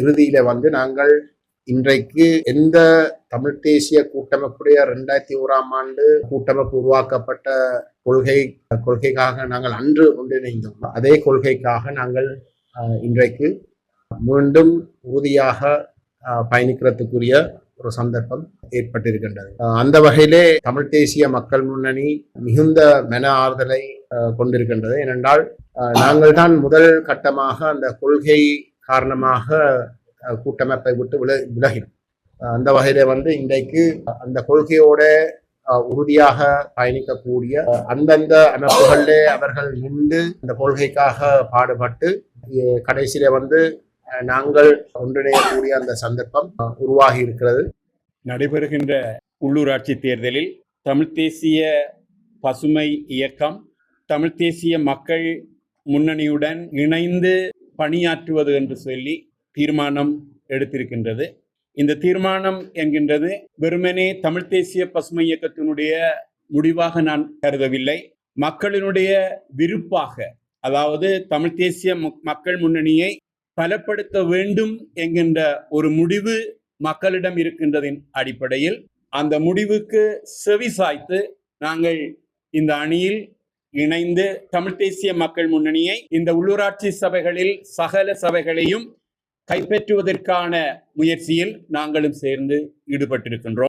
இறுதியில வந்து நாங்கள் இன்றைக்கு எந்த தமிழ் தேசிய கூட்டமைப்புடைய ரெண்டாயிரத்தி ஓராம் ஆண்டு கூட்டமைப்பு உருவாக்கப்பட்ட கொள்கை கொள்கைக்காக நாங்கள் அன்று ஒன்றிணைந்தோம். அதே கொள்கைக்காக நாங்கள் இன்றைக்கு மீண்டும் உறுதியாக பயணிக்கிறதுக்குரிய ஒரு சந்தர்ப்பம் ஏற்பட்டிருக்கின்றது. அந்த வகையிலே தமிழ் தேசிய மக்கள் முன்னணி மிகுந்த மன ஆறுதலை கொண்டிருக்கின்றது. ஏனென்றால் நாங்கள் தான் முதல் கட்டமாக அந்த கொள்கை காரணமாக கூட்டமைப்பை விட்டு வில விலகினோம். அந்த வகையில வந்து இன்றைக்கு அந்த கொள்கையோட அஹ், உறுதியாக பயணிக்கக்கூடிய அந்தந்த அமைப்புகளிலே அவர்கள் நின்று அந்த கொள்கைக்காக பாடுபட்டு கடைசியில வந்து அஹ், நாங்கள் ஒன்றிணையக்கூடிய அந்த சந்தர்ப்பம் உருவாகி இருக்கிறது. நடைபெறுகின்ற உள்ளூராட்சி தேர்தலில் தமிழ் தேசிய பசுமை இயக்கம் தமிழ் தேசிய மக்கள் முன்னணியுடன் இணைந்து பணியாற்றுவது என்று சொல்லி தீர்மானம் எடுத்திருக்கின்றது. இந்த தீர்மானம் என்கின்றது வெறுமனே தமிழ் தேசிய பசுமை இயக்கத்தினுடைய முடிவாக நான் கருதவில்லை. மக்களினுடைய விருப்பாக அதாவது தமிழ் தேசிய மக்- மக்கள் முன்னணியை பலப்படுத்த வேண்டும் என்கின்ற ஒரு முடிவு மக்களிடம் இருக்கின்றதின் அடிப்படையில் அந்த முடிவுக்கு செவி சாய்த்து நாங்கள் இந்த அணியில் இணைந்து தமிழ் தேசிய மக்கள் முன்னணியை இந்த உள்ளூராட்சி சபைகளில் சகல சபைகளையும் கைப்பற்றுவதற்கான முயற்சியில் நாங்களும் சேர்ந்து ஈடுபட்டிருக்கின்றோம்.